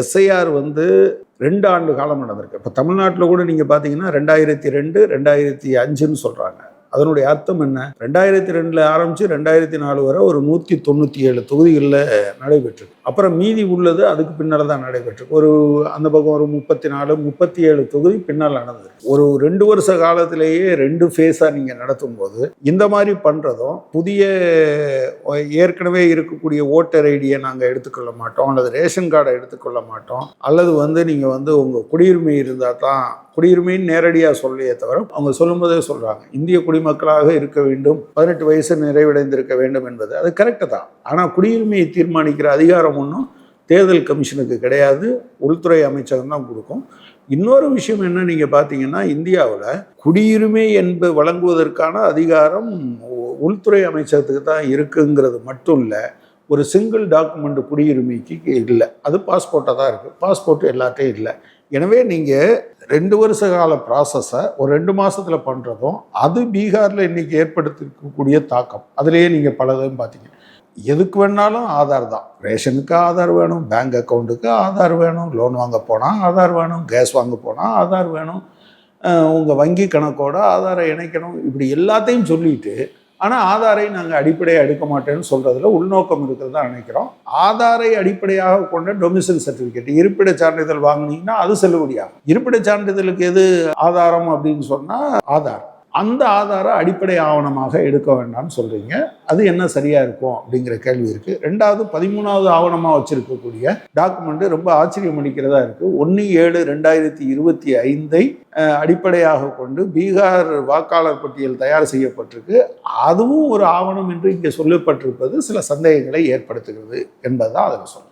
SIR வந்து ரெண்டு ஆண்டு காலம் நடந்திருக்கு. இப்போ தமிழ்நாட்டில் கூட நீங்கள் பார்த்தீங்கன்னா ரெண்டாயிரத்தி ரெண்டு ரெண்டாயிரத்தி அஞ்சுன்னு சொல்கிறாங்க அதனுடைய அர்த்தம் என்ன? ரெண்டாயிரத்தி ரெண்டில் ஆரம்பித்து ரெண்டாயிரத்தி நாலு வரை ஒரு நூற்றி தொண்ணூற்றி ஏழு தொகுதிகளில் நடைபெற்று அப்புறம் மீதி உள்ளது அதுக்கு பின்னால் தான் நடைபெற்றிருக்கு. ஒரு அந்த பக்கம் ஒரு முப்பத்தி நாலு முப்பத்தி ஏழு தொகுதி பின்னால் நடந்தது ஒரு ரெண்டு வருஷ காலத்திலேயே ரெண்டு ஃபேஸாக நீங்கள் நடத்தும் போது இந்த மாதிரி பண்ணுறதும் புதிய ஏற்கனவே இருக்கக்கூடிய ஓட்டர் ஐடியை நாங்கள் எடுத்துக்கொள்ள மாட்டோம் அல்லது ரேஷன் கார்டை எடுத்துக்கொள்ள மாட்டோம் அல்லது வந்து நீங்கள் வந்து உங்கள் குடியுரிமை இருந்தால் தான் குடியுரிமைன்னு நேரடியாக சொல்லியே தவிர அவங்க சொல்லும்போதே சொல்கிறாங்க இந்திய குடிமக்களாக இருக்க வேண்டும். பதினெட்டு வயசு நிறைவடைந்திருக்க வேண்டும் என்பது அது கரெக்டு தான். ஆனால் குடியுரிமையை தீர்மானிக்கிற அதிகாரம் ஒன்றும் தேர்தல் கமிஷனுக்கு கிடையாது. உள்துறை அமைச்சகம் தான் கொடுக்கும். இன்னொரு விஷயம் என்ன நீங்கள் பார்த்தீங்கன்னா இந்தியாவில் குடியுரிமை என்பது வழங்குவதற்கான அதிகாரம் உள்துறை அமைச்சகத்துக்கு தான் இருக்குங்கிறது மட்டும் இல்லை ஒரு சிங்கிள் டாக்குமெண்ட் குடியுரிமைக்கு இல்லை. அது பாஸ்போர்ட்டாக தான் இருக்குது பாஸ்போர்ட் எல்லாத்தையும் இல்லை. எனவே நீங்கள் ரெண்டு வருஷ கால ப்ராசஸை ஒரு ரெண்டு மாதத்தில் பண்ணுறதும் அது பீகாரில் இன்றைக்கி ஏற்படுத்திருக்கக்கூடிய தாக்கம். அதுலேயே நீங்கள் பலதும் பார்த்தீங்க. எதுக்கு வேணாலும் ஆதார் தான். ரேஷனுக்கு ஆதார் வேணும் பேங்க் அக்கௌண்ட்டுக்கு ஆதார் வேணும் லோன் வாங்க போனால் ஆதார் வேணும் கேஸ் வாங்க போனால் ஆதார் வேணும் உங்கள் வங்கி கணக்கோட ஆதாரை இணைக்கணும் இப்படி எல்லாத்தையும் சொல்லிட்டு ஆனால் ஆதாரை நாங்கள் அடிப்படையாக எடுக்க மாட்டேன்னு சொல்கிறதுல உள்நோக்கம் இருக்கிறதா நினைக்கிறோம். ஆதாரை அடிப்படையாக கொண்ட டொமிசைல் சர்டிஃபிகேட் இருப்பிட சான்றிதழ் வாங்கினீங்கன்னா அது செல்லுபடியாகும். இருப்பிட சான்றிதழுக்கு எது ஆதாரம் அப்படின்னு சொன்னால் ஆதார். அந்த ஆதார அடிப்படை ஆவணமாக எடுக்க வேண்டாம்னு சொல்கிறீங்க அது என்ன சரியாக இருக்கும் அப்படிங்கிற கேள்வி இருக்குது ரெண்டாவது பதிமூணாவது ஆவணமாக வச்சுருக்கக்கூடிய டாக்குமெண்ட் ரொம்ப ஆச்சரியம் அளிக்கிறதா இருக்குது ஒன்று ஏழு ரெண்டாயிரத்தி இருபத்தி ஐந்தை அடிப்படையாக கொண்டு பீகார் வாக்காளர் பட்டியல் தயார் செய்யப்பட்டிருக்கு. அதுவும் ஒரு ஆவணம் என்று இங்கே சொல்லப்பட்டிருப்பது சில சந்தேகங்களை ஏற்படுத்துகிறது என்பதுதான் அதில் சொல்றேன்